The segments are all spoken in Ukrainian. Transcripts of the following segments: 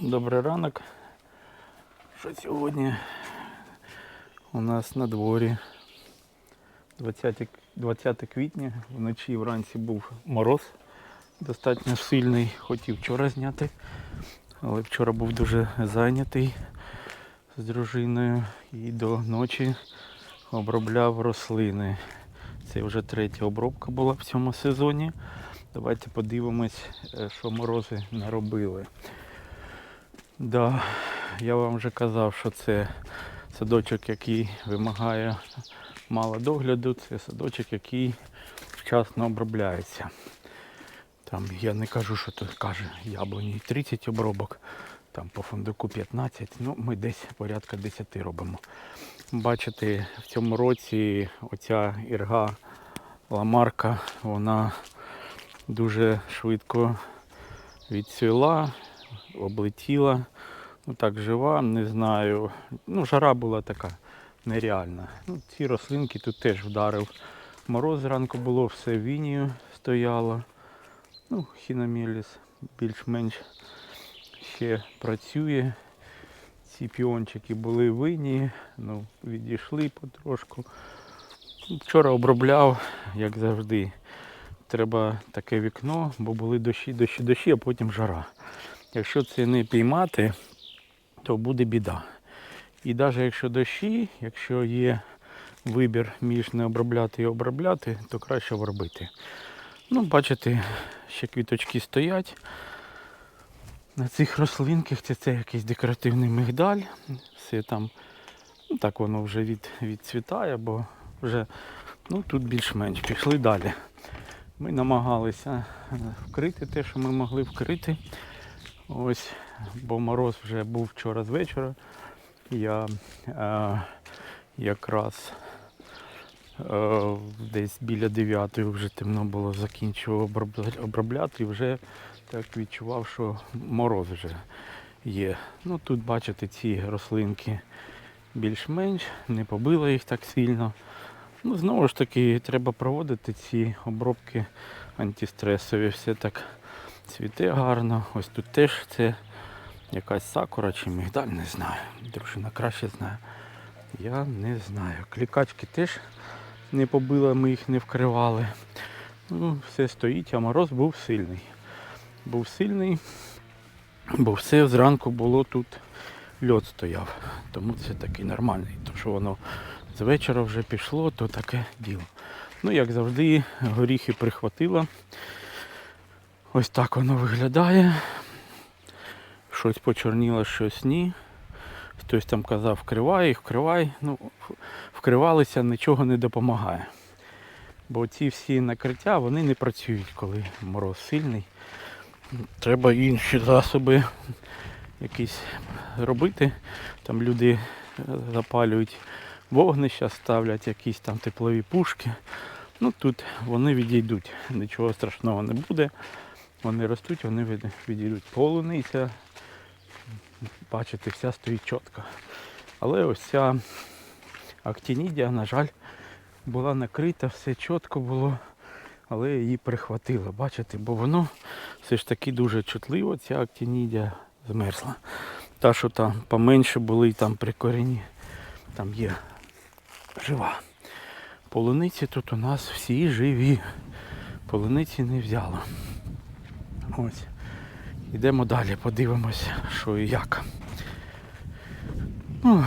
Добрий ранок. Що сьогодні у нас на дворі 20, 20 квітня, вночі вранці був мороз достатньо сильний. Хотів вчора зняти, але вчора був дуже зайнятий з дружиною і до ночі обробляв рослини. Це вже третя обробка була в цьому сезоні. Давайте подивимось, е, що морози наробили. Да, я вам вже казав, що це садочок, який вимагає мало догляду, це садочок, який вчасно обробляється. Там я не кажу, що тут каже яблуні 30 обробок, там по фундуку 15, ну ми десь порядка 10 робимо. Бачите, в цьому році оця ірга ламарка, вона дуже швидко відцвіла, облетіла. Ну так жива, не знаю. Ну, жара була така нереальна. Ну, ці рослинки тут теж вдарив. Мороз зранку було, все в вінію стояло. Ну, хіномеліс більш-менш ще працює. Ці піончики були в винії, ну, відійшли потрошку. Вчора обробляв, як завжди. Треба таке вікно, бо були дощі, дощі, дощі, а потім жара. Якщо це не піймати, то буде біда. І навіть якщо дощі, якщо є вибір між не обробляти і обробляти, то краще обробити. Ну, бачите, ще квіточки стоять. На цих рослинках це, це якийсь декоративний мигдаль. Все там, ну так воно вже від, відцвітає, бо вже ну, тут більш-менш пішли далі. Ми намагалися е, вкрити те, що ми могли вкрити. Ось, бо мороз вже був вчора з вечора. Я е, якраз е, десь біля 9 вже темно було, закінчував обробляти і вже так відчував, що мороз вже є. Ну тут бачите ці рослинки більш-менш, не побило їх так сильно. Ну, знову ж таки, треба проводити ці обробки антистресові. Все так цвіте гарно. Ось тут теж це якась сакура чи мигдаль, не знаю. Дружина краще знає. Я не знаю. Клікачки теж не побила, ми їх не вкривали. Ну, все стоїть, а мороз був сильний. Був сильний, бо все зранку було тут льод стояв. Тому це такий нормальний. То що воно з вечора вже пішло, то таке діло. Ну, як завжди, горіхи прихватило. Ось так воно виглядає. Щось почорніло, щось ні. Хтось там казав, вкривай їх, вкривай. Ну, вкривалися, нічого не допомагає. Бо ці всі накриття вони не працюють, коли мороз сильний. Треба інші засоби якісь робити. Там люди е, запалюють вогнища, ставлять якісь там теплові пушки. Ну тут вони відійдуть, нічого страшного не буде. Вони ростуть, вони від- відійдуть. Полуниця, бачите, вся стоїть чітко. Але ось ця актінідія, на жаль, була накрита, все чітко було, але її прихватило. Бачите, бо воно все ж таки дуже чутливо, ця актінідія змерзла. Та, що там поменше були там при корені, там є жива. Полуниці тут у нас всі живі. Полуниці не взяло. Ось. Йдемо далі, подивимося, що і як. Ну,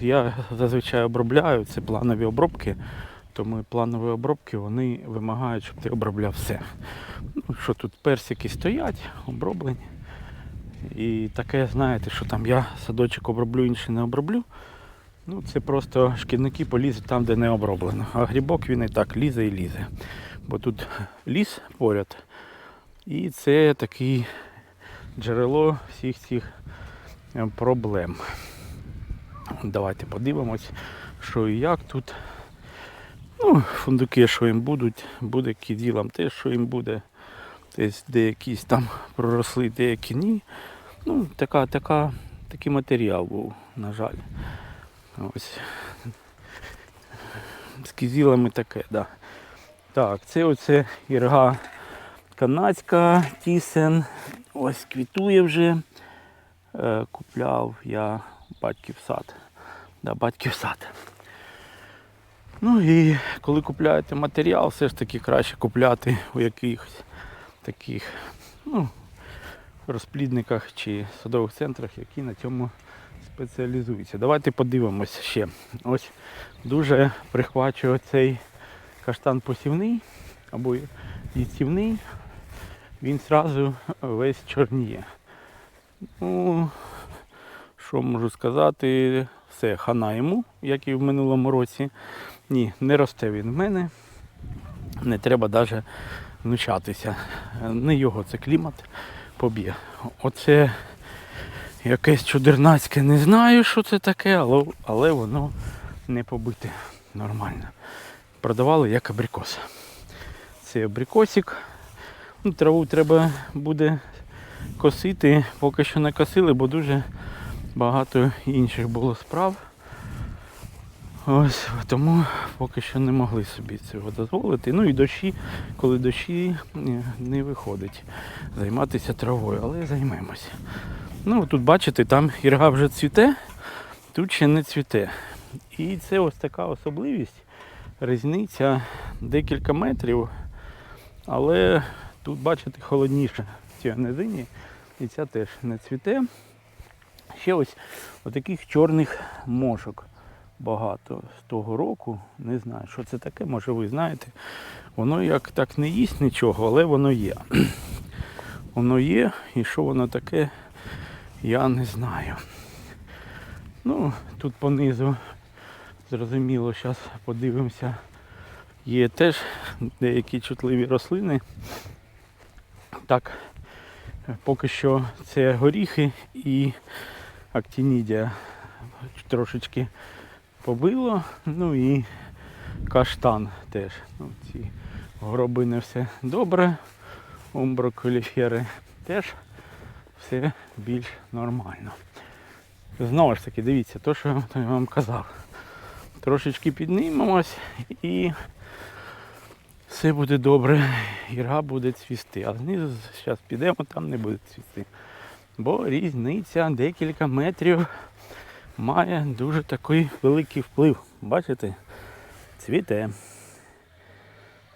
я зазвичай обробляю, це планові обробки, тому планові обробки вони вимагають, щоб ти обробляв все. Ну, що тут персики стоять, оброблені. І таке, знаєте, що там я садочок оброблю, інший не оброблю. Ну, це просто шкідники полізуть там, де не оброблено. А грибок він і так лізе і лізе. Бо тут ліс поряд. І це таке джерело всіх цих е, проблем. Давайте подивимось, що і як тут. Ну, фундуки, що їм будуть, буде кіділам теж, що їм буде. Десь деякісь там проросли, деякі ні. Ну, така, така, такий матеріал був, на жаль. Ось. З кізілами таке, да. Так, це оце ірга канадська, тісен. Ось квітує вже. е, купляв я батьків сад. Да, батьків сад. Ну і коли купляєте матеріал, все ж таки краще купляти у якихось таких ну, розплідниках чи садових центрах, які на цьому спеціалізуються. Давайте подивимося ще. Ось дуже прихвачує цей каштан посівний або їстівний. Він зразу весь чорніє. Ну, що можу сказати, все, хана йому, як і в минулому році. Ні, не росте він в мене. Не треба навіть внучатися. Не його це клімат поб'є. Оце якесь чудернацьке, не знаю, що це таке, але, але воно не побите нормально. Продавали як абрикос. Це абрикосик. Ну, траву треба буде косити. Поки що не косили, бо дуже багато інших було справ. Ось тому поки що не могли собі цього дозволити. Ну і дощі, коли дощі е, не виходить займатися травою, але займемося. Ну тут бачите, там ірга вже цвіте, тут ще не цвіте. І це ось така особливість, різниця декілька метрів, але тут, бачите, холодніше в цій низині, і ця теж не цвіте. Ще ось отаких чорних мошок багато з того року. Не знаю, що це таке, може ви знаєте. Воно як так не їсть нічого, але воно є. Воно є, і що воно таке, я не знаю. Ну, тут понизу, зрозуміло, зараз подивимося. Є теж деякі чутливі рослини. Так, поки що це горіхи і актінідія трошечки побило. Ну і каштан теж. Ну, ці горобини все добре. Умброколіфери теж все більш нормально. Знову ж таки, дивіться, то, що я вам казав. Трошечки піднімемось і все буде добре. Ірга буде цвісти. А знизу зараз підемо, там не буде цвісти. Бо різниця декілька метрів має дуже такий великий вплив. Бачите? Цвіте.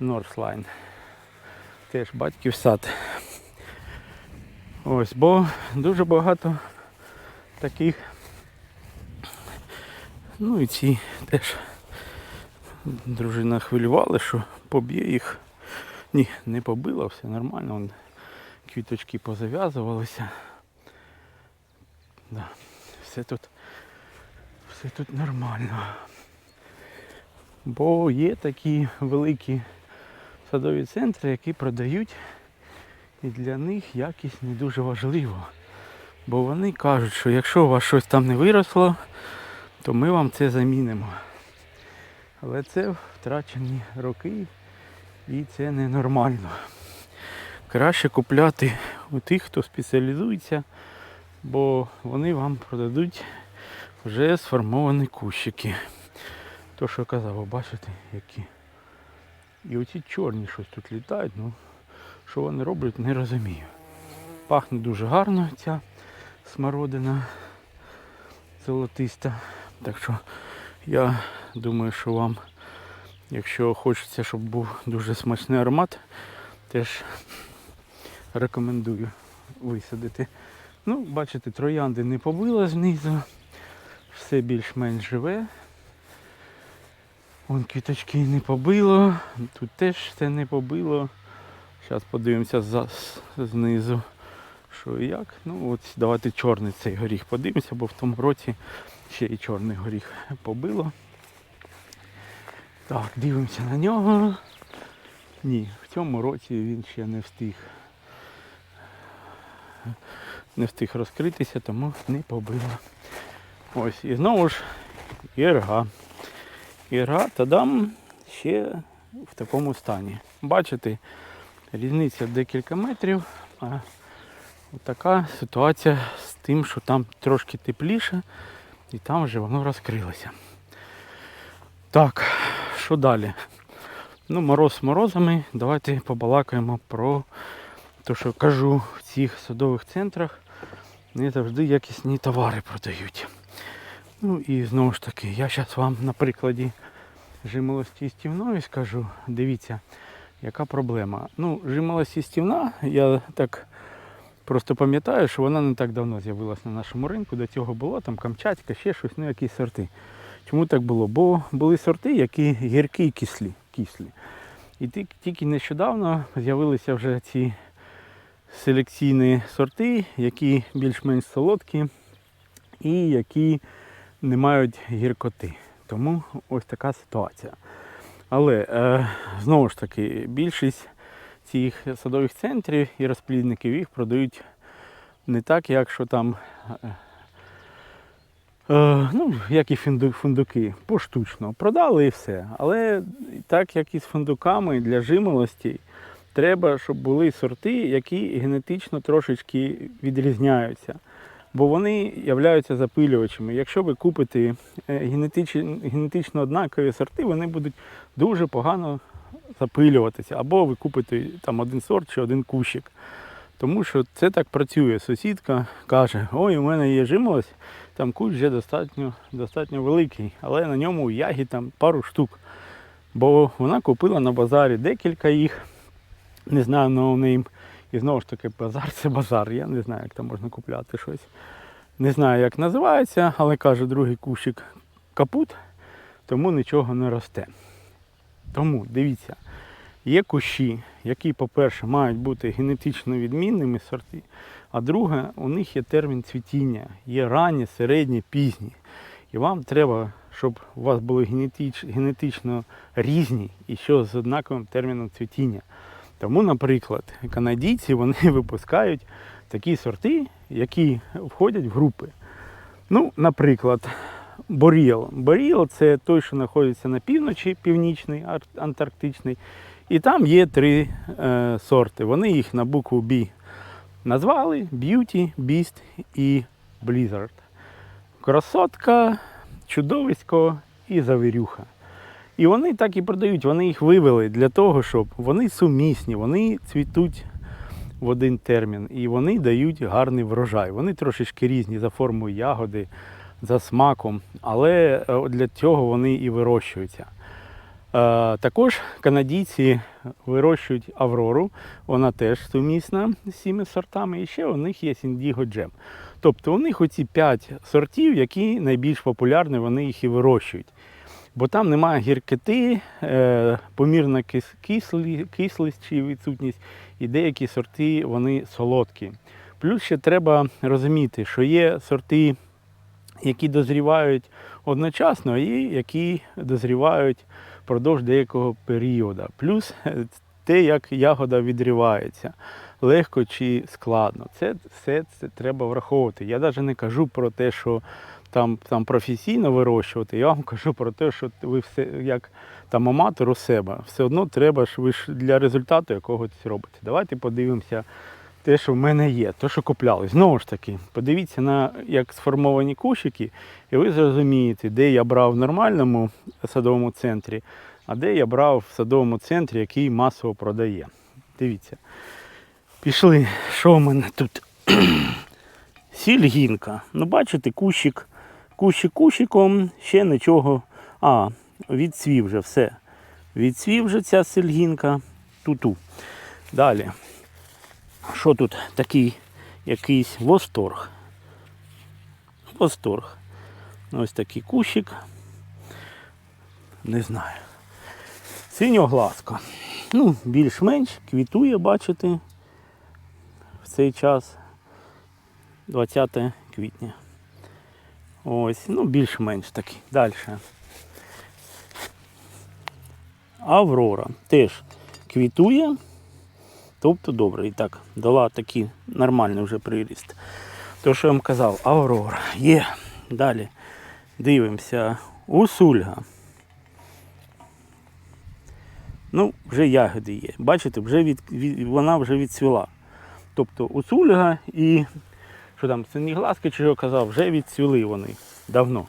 Норслайн. Теж батьків сад. Ось, бо дуже багато таких. Ну і ці теж дружина хвилювала, що поб'є їх. Ні, не побила, все нормально. Вон, квіточки позав'язувалися. Да, все тут все тут нормально. Бо є такі великі садові центри, які продають, і для них якість не дуже важливо. Бо вони кажуть, що якщо у вас щось там не виросло, то ми вам це замінимо. Але це втрачені роки і це ненормально. Краще купляти у тих, хто спеціалізується, бо вони вам продадуть вже сформовані кущики. То, що я казав, бачите, які. І оці чорні щось тут літають, ну що вони роблять, не розумію. Пахне дуже гарно ця смородина золотиста. Так що я думаю, що вам, якщо хочеться, щоб був дуже смачний аромат, теж рекомендую висадити. Ну, бачите, троянди не побила знизу, все більш-менш живе. Вон квіточки не побило, тут теж все не побило. Зараз подивимося за, знизу, що і як. Ну от давайте чорний цей горіх подивимося, бо в тому році ще і чорний горіх побило. Так, дивимося на нього. Ні, в цьому році він ще не встиг. Не встиг розкритися, тому не побило. Ось, і знову ж ірга. Ірга тадам ще в такому стані. Бачите, різниця декілька метрів. А така ситуація з тим, що там трошки тепліше і там вже воно розкрилося. Так, що далі? Ну, мороз морозами. Давайте побалакаємо про те, що кажу в цих садових центрах. не завжди якісні товари продають. Ну і знову ж таки, я зараз вам на прикладі жимолості стівної скажу. Дивіться, яка проблема. Ну, жимолості стівна, я так просто пам'ятаю, що вона не так давно з'явилася на нашому ринку. До цього було там Камчатська, ще щось, ну якісь сорти. Чому так було? Бо були сорти, які гіркі і кислі. кислі. І тільки- нещодавно з'явилися вже ці селекційні сорти, які більш-менш солодкі і які не мають гіркоти. Тому ось така ситуація. Але е, знову ж таки, більшість цих садових центрів і розплідників їх продають не так, як що там. Е, ну, як і фундуки, поштучно. Продали і все. Але так як і з фундуками для жимолості, треба, щоб були сорти, які генетично трошечки відрізняються. Бо вони являються запилювачами. Якщо ви купите е, генетично однакові сорти, вони будуть дуже погано запилюватися. Або ви купите там один сорт чи один кущик. Тому що це так працює. Сусідка каже, ой, у мене є жимолость, там кущ вже достатньо, достатньо великий, але на ньому ягід там пару штук. Бо вона купила на базарі декілька їх, не знаю ноунейм. І знову ж таки, базар це базар. Я не знаю, як там можна купляти щось. Не знаю, як називається, але каже, другий кущик капут, тому нічого не росте. Тому дивіться, є кущі, які, по-перше, мають бути генетично відмінними сорти, а друге, у них є термін цвітіння, є ранні, середні, пізні. І вам треба, щоб у вас були генетич, генетично різні і що з однаковим терміном цвітіння. Тому, наприклад, канадійці вони випускають такі сорти, які входять в групи. Ну, наприклад, Боріл. Боріл це той, що знаходиться на півночі, північний, антарктичний. І там є три е, сорти. Вони їх на букву B назвали Beauty, Beast і Blizzard. Красотка, чудовисько і завірюха. І вони так і продають, вони їх вивели для того, щоб вони сумісні, вони цвітуть в один термін і вони дають гарний врожай. Вони трошечки різні за формою ягоди, за смаком, але е, для цього вони і вирощуються. Е, Також канадійці вирощують аврору, вона теж сумісна з цими сортами, і ще у них є Індіго Джем. Тобто у них оці 5 сортів, які найбільш популярні, вони їх і вирощують. Бо там немає гіркоти, е, помірна кис- кислі, кислість чи відсутність, і деякі сорти вони солодкі. Плюс ще треба розуміти, що є сорти, які дозрівають одночасно, і які дозрівають впродовж деякого періоду. Плюс е, те, як ягода відривається, легко чи складно. Це все це треба враховувати. Я навіть не кажу про те, що там, там професійно вирощувати, я вам кажу про те, що ви все як там аматор у себе, все одно треба ж ви ж для результату якогось робите. Давайте подивимося те, що в мене є, те, що купляли. Знову ж таки, подивіться на як сформовані кущики, і ви зрозумієте, де я брав в нормальному садовому центрі, а де я брав в садовому центрі, який масово продає. Дивіться. Пішли, що в мене тут? Сільгінка. Ну, бачите, кущик, кущик кущиком, ще нічого. А, відцвів вже все. Відцвів вже ця сельгінка. Ту-ту. Далі. Що тут такий якийсь восторг? Восторг. Ось такий кущик. Не знаю. Синьоглазка. Ну, більш-менш квітує, бачите, в цей час 20 квітня. Ось, ну більш-менш такий. Далі. Аврора теж квітує. Тобто добре. І так, дала такий нормальний вже приріст. То, що я вам казав, Аврора є. Далі дивимося. Усульга. Ну, вже ягоди є. Бачите, вже від, від, вона вже відцвіла. Тобто усульга і що там, синігласки, чи я казав, вже відцвіли вони давно.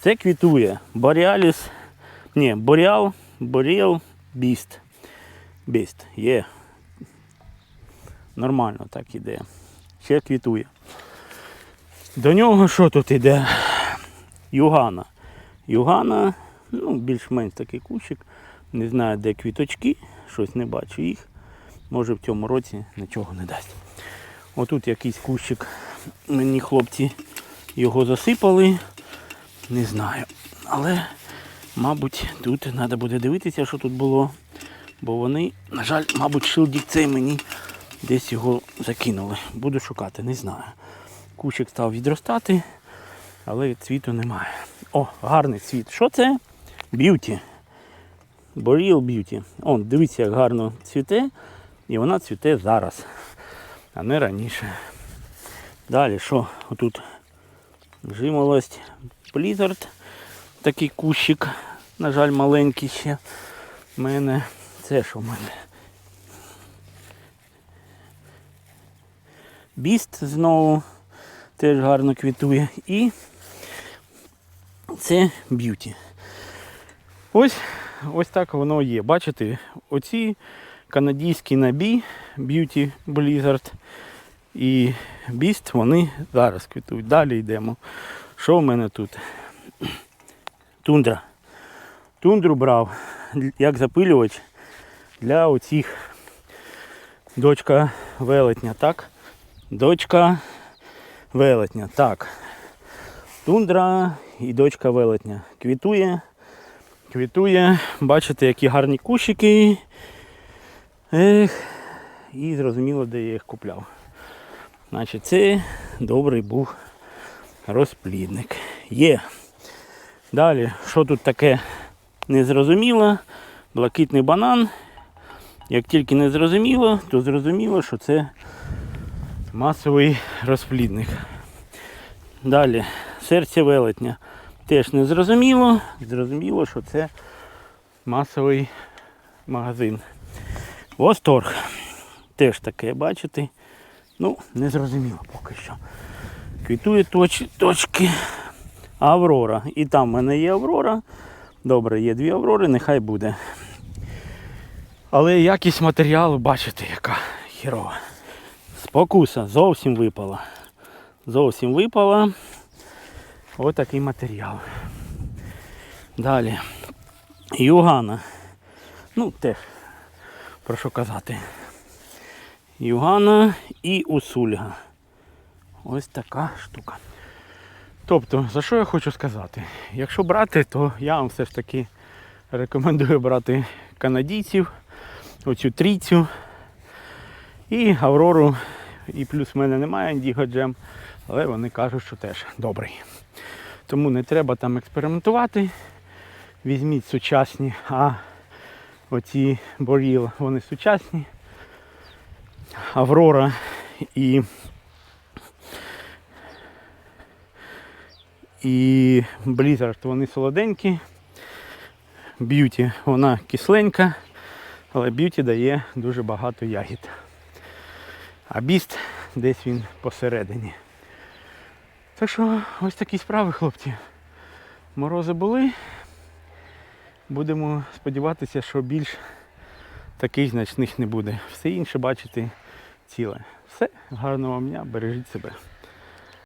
Це квітує. Боріаліс. Ні, Боріал, Боріал, Біст. Біст. Є. Нормально так іде. Ще квітує. До нього що тут іде? Югана. Югана, ну, більш-менш такий кущик. Не знаю, де квіточки, щось не бачу їх. Може в цьому році нічого не дасть. Отут якийсь кущик. Мені хлопці його засипали. Не знаю. Але, мабуть, тут треба буде дивитися, що тут було. Бо вони, на жаль, мабуть, шилдік цей мені десь його закинули. Буду шукати, не знаю. Кущик став відростати, але цвіту немає. О, гарний цвіт. Що це? Б'юті. Боріл б'юті. Он, дивіться, як гарно цвіте. І вона цвіте зараз, а не раніше. Далі що? Отут жимолость Blizzard. Такий кущик. На жаль, маленький ще. в мене. Це що в мене? Біст знову теж гарно квітує. І це б'юті. Ось, ось так воно є. Бачите, оці канадійські набій Beauty Blizzard і Beast, вони зараз квітують. Далі йдемо. Що в мене тут? Тундра. Тундру брав як запилювач для оцих дочка велетня, так? Дочка велетня, так. Тундра і дочка велетня. Квітує. Квітує. Бачите, які гарні кущики. Ех, і зрозуміло, де я їх купляв. Значить, це добрий був розплідник. Є. Далі, що тут таке незрозуміло? Блакитний банан. Як тільки не зрозуміло, то зрозуміло, що це масовий розплідник. Далі, серце велетня. Теж не зрозуміло. Зрозуміло, що це масовий магазин. Восторг. Теж таке, бачите. Ну, не зрозуміло поки що. Квітує точ, точки. Аврора. І там в мене є Аврора. Добре, є дві Аврори, нехай буде. Але якість матеріалу, бачите, яка хірова. Спокуса зовсім випала. Зовсім випала. Ось такий матеріал. Далі. Югана. Ну, теж, про що казати. Югана і Усульга. Ось така штука. Тобто, за що я хочу сказати? Якщо брати, то я вам все ж таки рекомендую брати канадійців, оцю трійцю і Аврору. І плюс в мене немає Indigo Jam, але вони кажуть, що теж добрий. Тому не треба там експериментувати. Візьміть сучасні, а оці Боріл, вони сучасні. Аврора і і Blizzard вони солоденькі. Б'юті вона кисленька, але б'юті дає дуже багато ягід. А біст десь він посередині. Так що ось такі справи, хлопці. Морози були. Будемо сподіватися, що більш таких значних не буде. Все інше бачити ціле. Все, гарного вам дня, бережіть себе.